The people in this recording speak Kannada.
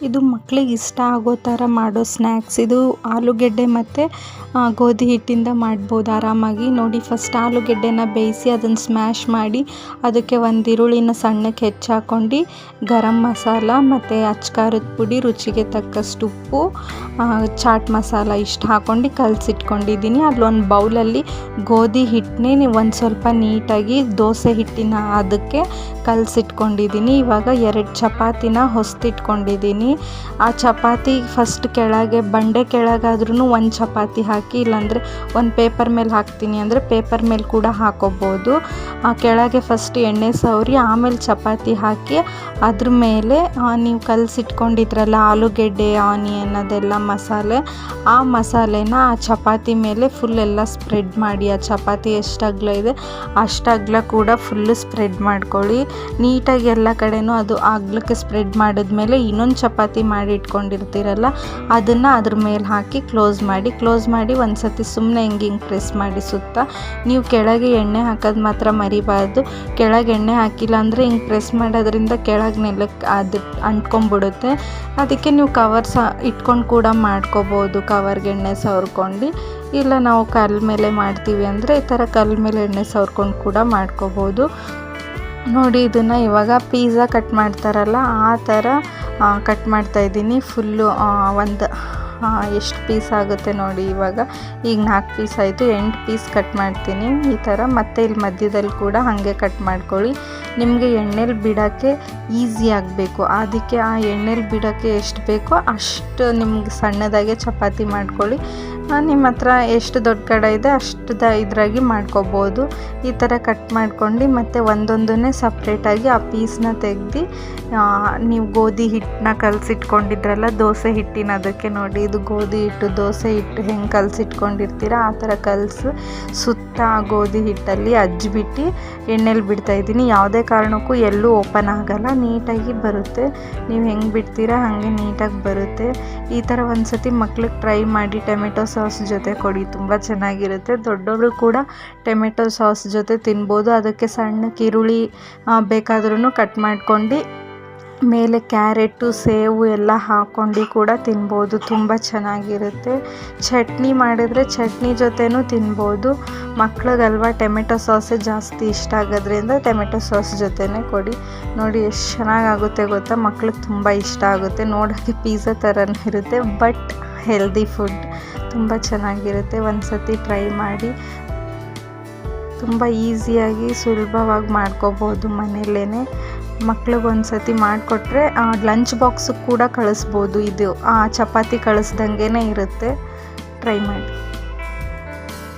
ಇದು ಮಕ್ಕಳಿಗೆ ಇಷ್ಟ ಆಗೋ ಥರ ಮಾಡೋ ಸ್ನ್ಯಾಕ್ಸ್. ಇದು ಆಲೂಗೆಡ್ಡೆ ಮತ್ತು ಗೋಧಿ ಹಿಟ್ಟಿಂದ ಮಾಡ್ಬೋದು ಆರಾಮಾಗಿ. ನೋಡಿ ಫಸ್ಟ್ ಆಲೂಗೆಡ್ಡೆನ ಬೇಯಿಸಿ ಅದನ್ನು ಸ್ಮ್ಯಾಶ್ ಮಾಡಿ, ಅದಕ್ಕೆ ಒಂದು ಈರುಳ್ಳಿನ ಸಣ್ಣಕ್ಕೆ ಹೆಚ್ಚಾಕೊಂಡು ಗರಂ ಮಸಾಲ ಮತ್ತು ಅಚ್ಕಾರದ ಪುಡಿ ರುಚಿಗೆ ತಕ್ಕಷ್ಟು ಉಪ್ಪು ಚಾಟ್ ಮಸಾಲ ಇಷ್ಟು ಹಾಕ್ಕೊಂಡು ಕಲಸಿಟ್ಕೊಂಡಿದ್ದೀನಿ ಅಲ್ಲೊಂದು ಬೌಲಲ್ಲಿ ಗೋಧಿ ಹಿಟ್ಟನ್ನೇ ನೀವು ಒಂದು ಸ್ವಲ್ಪ ನೀಟಾಗಿ ದೋಸೆ ಹಿಟ್ಟಿನ ಅದಕ್ಕೆ ಕಲಸಿಟ್ಕೊಂಡಿದ್ದೀನಿ. ಇವಾಗ ಎರಡು ಚಪಾತಿನ ಹೊಸ್ತಿಟ್ಕೊಂಡಿದ್ದೀನಿ ಆ ಚಪಾತಿ ಫಸ್ಟ್ ಕೆಳಗೆ ಬಂಡೆ ಕೆಳಗಾದ್ರೂ ಒಂದು ಚಪಾತಿ ಹಾಕಿ, ಇಲ್ಲಾಂದರೆ ಒಂದು ಪೇಪರ್ ಮೇಲೆ ಹಾಕ್ತೀನಿ ಅಂದರೆ ಪೇಪರ್ ಮೇಲೆ ಕೂಡ ಹಾಕೋಬೋದು. ಆ ಕೆಳಗೆ ಫಸ್ಟ್ ಎಣ್ಣೆ ಸವರಿ, ಆಮೇಲೆ ಚಪಾತಿ ಹಾಕಿ ಅದ್ರ ಮೇಲೆ ನೀವು ಕಲಸಿಟ್ಕೊಂಡಿದ್ರಲ್ಲ ಆಲೂಗೆಡ್ಡೆ, ಆನಿಯನ್ ಅದೆಲ್ಲ ಮಸಾಲೆ, ಆ ಮಸಾಲೆನ ಆ ಚಪಾತಿ ಮೇಲೆ ಫುಲ್ ಎಲ್ಲ ಸ್ಪ್ರೆಡ್ ಮಾಡಿ, ಆ ಚಪಾತಿ ಎಷ್ಟು ಅಗಲ ಇದೆ, ಅಷ್ಟು ಅಗಲ ಕೂಡ ಫುಲ್ಲು ಸ್ಪ್ರೆಡ್ ಮಾಡ್ಕೊಳ್ಳಿ. ನೀಟಾಗಿ ಎಲ್ಲ ಕಡೆನೂ ಅದು ಅಗ್ಲಕ್ಕೆ ಸ್ಪ್ರೆಡ್ ಮಾಡಿದ್ಮೇಲೆ ಇನ್ನೊಂದು ಚಪಾತಿ ಮಾಡಿ ಇಟ್ಕೊಂಡಿರ್ತೀರಲ್ಲ, ಅದನ್ನು ಅದ್ರ ಮೇಲೆ ಹಾಕಿ ಕ್ಲೋಸ್ ಮಾಡಿ ಕ್ಲೋಸ್ ಮಾಡಿ ಒಂದು ಸತಿ ಸುಮ್ಮನೆ ಹಿಂಗೆ ಹಿಂಗೆ ಪ್ರೆಸ್ ಮಾಡಿ ಸುತ್ತ, ನೀವು ಕೆಳಗೆ ಎಣ್ಣೆ ಹಾಕೋದು ಮಾತ್ರ ಮರಿಬಾರ್ದು. ಕೆಳಗೆ ಎಣ್ಣೆ ಹಾಕಿಲ್ಲ ಅಂದರೆ ಹಿಂಗೆ ಪ್ರೆಸ್ ಮಾಡೋದ್ರಿಂದ ಕೆಳಗೆ ನೆಲಕ್ಕೆ ಅದು ಅಂಟ್ಕೊಂಬಿಡುತ್ತೆ ಅದಕ್ಕೆ ನೀವು ಕವರ್ ಸಹ ಇಟ್ಕೊಂಡು ಕೂಡ ಮಾಡ್ಕೋಬೋದು ಕವರ್ಗೆ ಎಣ್ಣೆ ಸವರ್ಕೊಂಡು. ಇಲ್ಲ, ನಾವು ಕಲ್ಲ ಮೇಲೆ ಮಾಡ್ತೀವಿ ಅಂದರೆ ಈ ಥರ ಕಲ್ಲ ಮೇಲೆ ಎಣ್ಣೆ ಸವರ್ಕೊಂಡು ಕೂಡ ಮಾಡ್ಕೋಬೋದು. ನೋಡಿ, ಇದನ್ನು ಇವಾಗ ಪೀಝಾ ಕಟ್ ಮಾಡ್ತಾರಲ್ಲ, ಆ ಥರ ಕಟ್ ಮಾಡ್ತಾಯಿದ್ದೀನಿ ಫುಲ್ಲು ಒಂದು ಎಷ್ಟು ಪೀಸ್ ಆಗುತ್ತೆ ನೋಡಿ ಇವಾಗ. ಈಗ ನಾಲ್ಕು ಪೀಸ್ ಆಯಿತು, ಎಂಟು ಪೀಸ್ ಕಟ್ ಮಾಡ್ತೀನಿ ಈ ಥರ. ಮತ್ತು ಇಲ್ಲಿ ಮಧ್ಯದಲ್ಲಿ ಕೂಡ ಹಾಗೆ ಕಟ್ ಮಾಡ್ಕೊಳ್ಳಿ. ನಿಮಗೆ ಎಣ್ಣೆಲಿ ಬಿಡೋಕ್ಕೆ ಈಸಿ ಆಗಬೇಕು. ಅದಕ್ಕೆ ಆ ಎಣ್ಣೆಲಿ ಬಿಡೋಕ್ಕೆ ಎಷ್ಟು ಬೇಕೋ ಅಷ್ಟು ನಿಮ್ಗೆ ಸಣ್ಣದಾಗೆ ಚಪಾತಿ ಮಾಡ್ಕೊಳ್ಳಿ. ನಿಮ್ಮ ಹತ್ರ ಎಷ್ಟು ದೊಡ್ಡ ಕಡೆ ಇದೆ ಅಷ್ಟು ಇದ್ರಾಗಿ ಮಾಡ್ಕೋಬೋದು. ಈ ಥರ ಕಟ್ ಮಾಡ್ಕೊಂಡು ಮತ್ತು ಒಂದೊಂದನ್ನೇ ಸಪ್ರೇಟಾಗಿ ಆ ಪೀಸ್ನ ತೆಗ್ದು ನೀವು ಗೋಧಿ ಹಿಟ್ಟನ್ನ ಕಲಸಿಟ್ಕೊಂಡಿದ್ರಲ್ಲ, ದೋಸೆ ಹಿಟ್ಟಿನ ಅದಕ್ಕೆ ನೋಡಿ. ಇದು ಗೋಧಿ ಹಿಟ್ಟು, ದೋಸೆ ಹಿಟ್ಟು ಹೆಂಗೆ ಕಲಸಿಟ್ಕೊಂಡಿರ್ತೀರ, ಆ ಥರ ಕಲಸು. ಸುತ್ತ ಗೋಧಿ ಹಿಟ್ಟಲ್ಲಿ ಅಜ್ಜಿಬಿಟ್ಟು ಎಣ್ಣೆಲಿ ಬಿಡ್ತಾಯಿದ್ದೀನಿ ಯಾವುದೇ ಕಾರಣಕ್ಕೂ ಎಲ್ಲೂ ಓಪನ್ ಆಗೋಲ್ಲ, ನೀಟಾಗಿ ಬರುತ್ತೆ. ನೀವು ಹೆಂಗೆ ಬಿಡ್ತೀರಾ, ಹಾಗೆ ನೀಟಾಗಿ ಬರುತ್ತೆ. ಈ ಥರ ಒಂದು ಸತಿ ಮಕ್ಳಿಗೆ ಟ್ರೈ ಮಾಡಿ ಟೊಮೆಟೊ ಸಾಸ್ ಜೊತೆ ಕೊಡಿ, ತುಂಬ ಚೆನ್ನಾಗಿರುತ್ತೆ. ದೊಡ್ಡವರು ಕೂಡ ಟೊಮೆಟೊ ಸಾಸ್ ಜೊತೆ ತಿನ್ಬೋದು. ಅದಕ್ಕೆ ಸಣ್ಣಕ್ಕೆ ಈರುಳ್ಳಿ ಬೇಕಾದ್ರೂ ಕಟ್ ಮಾಡ್ಕೊಂಡು, ಮೇಲೆ ಕ್ಯಾರೆಟು, ಸೇವು ಎಲ್ಲ ಹಾಕ್ಕೊಂಡು ಕೂಡ ತಿನ್ಬೋದು. ತುಂಬ ಚೆನ್ನಾಗಿರುತ್ತೆ. ಚಟ್ನಿ ಮಾಡಿದರೆ ಚಟ್ನಿ ಜೊತೆನೂ ತಿನ್ಬೋದು. ಮಕ್ಳಿಗಲ್ವ ಟೊಮೆಟೊ ಸಾಸೇ ಜಾಸ್ತಿ ಇಷ್ಟ ಆಗೋದ್ರಿಂದ ಟೊಮೆಟೊ ಸಾಸ್ ಜೊತೆನೇ ಕೊಡಿ. ನೋಡಿ ಎಷ್ಟು ಚೆನ್ನಾಗಾಗುತ್ತೆ ಗೊತ್ತಾ? ಮಕ್ಳಿಗೆ ತುಂಬ ಇಷ್ಟ ಆಗುತ್ತೆ. ನೋಡೋಕ್ಕೆ ಪಿಝಾ ಥರನೇ ಇರುತ್ತೆ. ಬಟ್ ಹೆಲ್ದಿ ಫುಡ್ ತುಂಬ ಚೆನ್ನಾಗಿರುತ್ತೆ. ಒಂದು ಸತಿ ಟ್ರೈ ಮಾಡಿ. ತುಂಬ ಈಸಿಯಾಗಿ ಸುಲಭವಾಗಿ ಮಾಡ್ಕೋಬೋದು ಮನೆಯಲ್ಲೇ ಮಕ್ಳಿಗೆ ಒಂದು ಸತಿ ಮಾಡಿಕೊಟ್ರೆ ಲಂಚ್ ಬಾಕ್ಸಿಗೆ ಕೂಡ ಕಳಿಸ್ಬೋದು. ಇದು ಚಪಾತಿ ಕಳಿಸ್ದಂಗೆ ಇರುತ್ತೆ. ಟ್ರೈ ಮಾಡಿ.